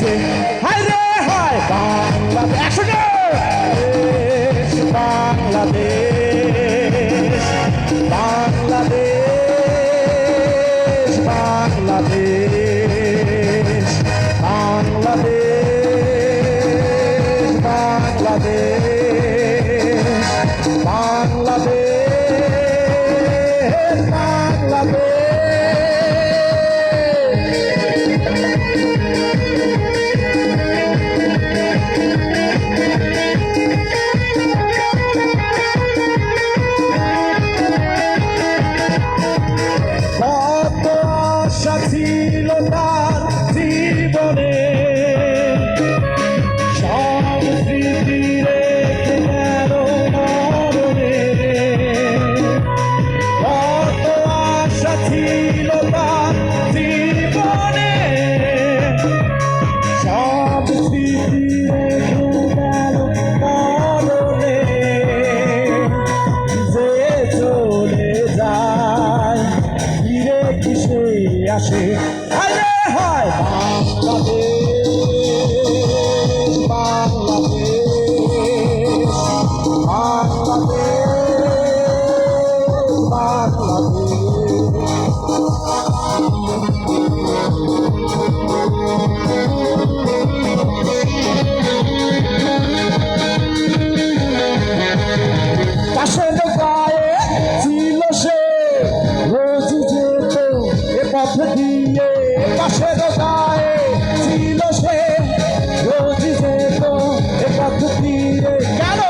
Yeah. আসে। হয়!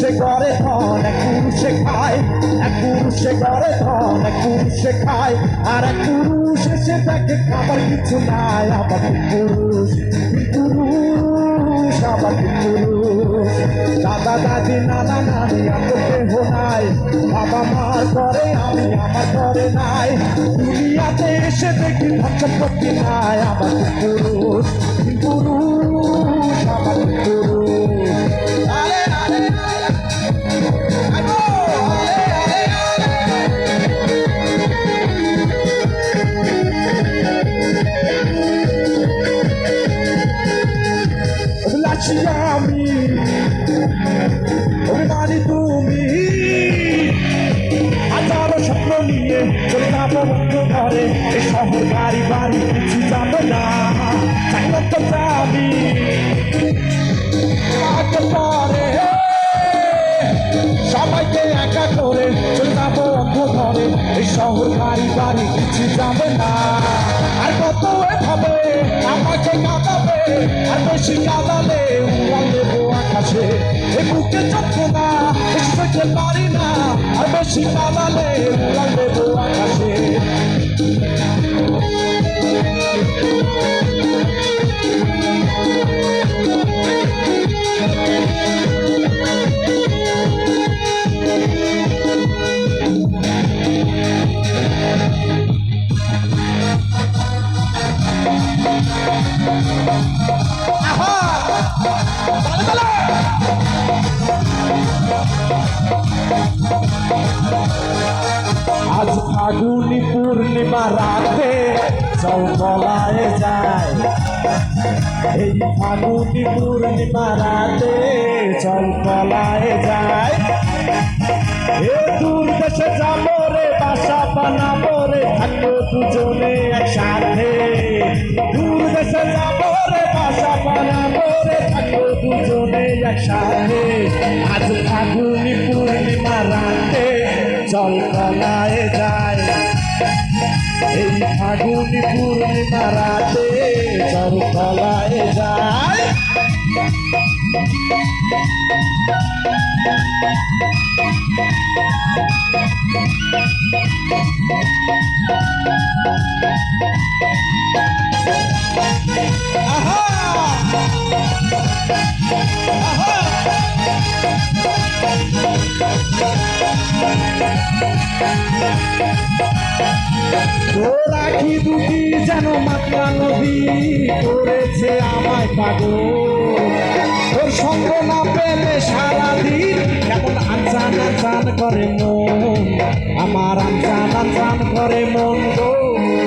পুরুষে করে ধন এক পুরুষে খায় এক পুরুষে করে ধন এক পুরুষে খায় আর এক পুরুষ এসে দেখে খাবার কিছু নাই, আবার কি পুরুষ পুরুষ আবার পুরুষ দাদা, দাদি, নানা, নানি আমার কেহ নাই, বাবা মার করে আমি আমার করে নাই। দুনিয়াতে এসে দেখি করতে নাই, আবার পুরুষ পুরুষ বাড়ি বাড়ি কিছু যাবে না চাইলে তো যাবি আগে পরে সবাইকে একা করে চলে যাব অন্ধ ঘরে এই শহর বাড়ি বাড়ি কিছু যাবে না আর কত এভাবে আমাকে কাঁদাবে আর বেশি কাঁদালে উড়াল দেবো আকাশে এই বুকে চক্ষু না সইতে পারি না আর বেশি আকাশে আজ ফাগুনি পূর্ণিমা রাতে চৌকলায় যায়। এই ফাগুনি পূর্ণিমা রাতে চৌকলায় যায়। এ দূর দেশে যাব রে, বাসা বানাবো রে, থাকব দুজনে একসাথে। দূর দেশে যাব রে, বাসা বানাবো রে, থাকব দুজনে একসাথে। আজ ফাগুনি পূর্ণিমা রাতে চল কলায় যায়। এই ফাগুনি পূর্ণিমা রাতে চল কলায় যায়। আখি দুটি যেন মাত্রা নদী করেছে আমায় পাগল? তোর সঙ্গ না পেলে সারাদিন কেমন আনচান আনচান করে মন? আমার আনচান আনচান করে মন গো,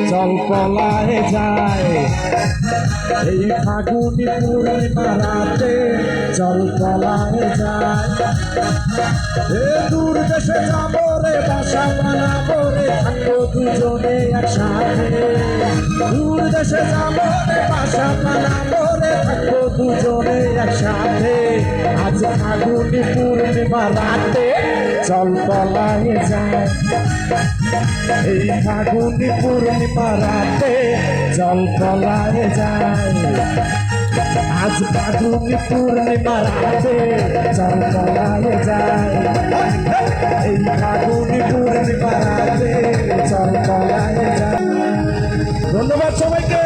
চল পলায় যায়। এই ফাগুনি পূর্ণিমা রাতে জল পলায় যায়। দূর দেশে যাব রে বাসা বানাবো রে থাকব দুজনে একসাথে দূর দেশে যাব রে বাসা রে থাকব দুজনে একসাথে আজ ফাগুনি পূর্ণিমা যায় এই ফাগুনি পূর্ণিমা রাতে জল পলায় যায় আজ ফাগুনি পূর্ণিমা রাতে জল চলায় যায় এই ফাগুনি পূর্ণিমা রাতে জল চলায় যায় ধন্যবাদ সবাইকে।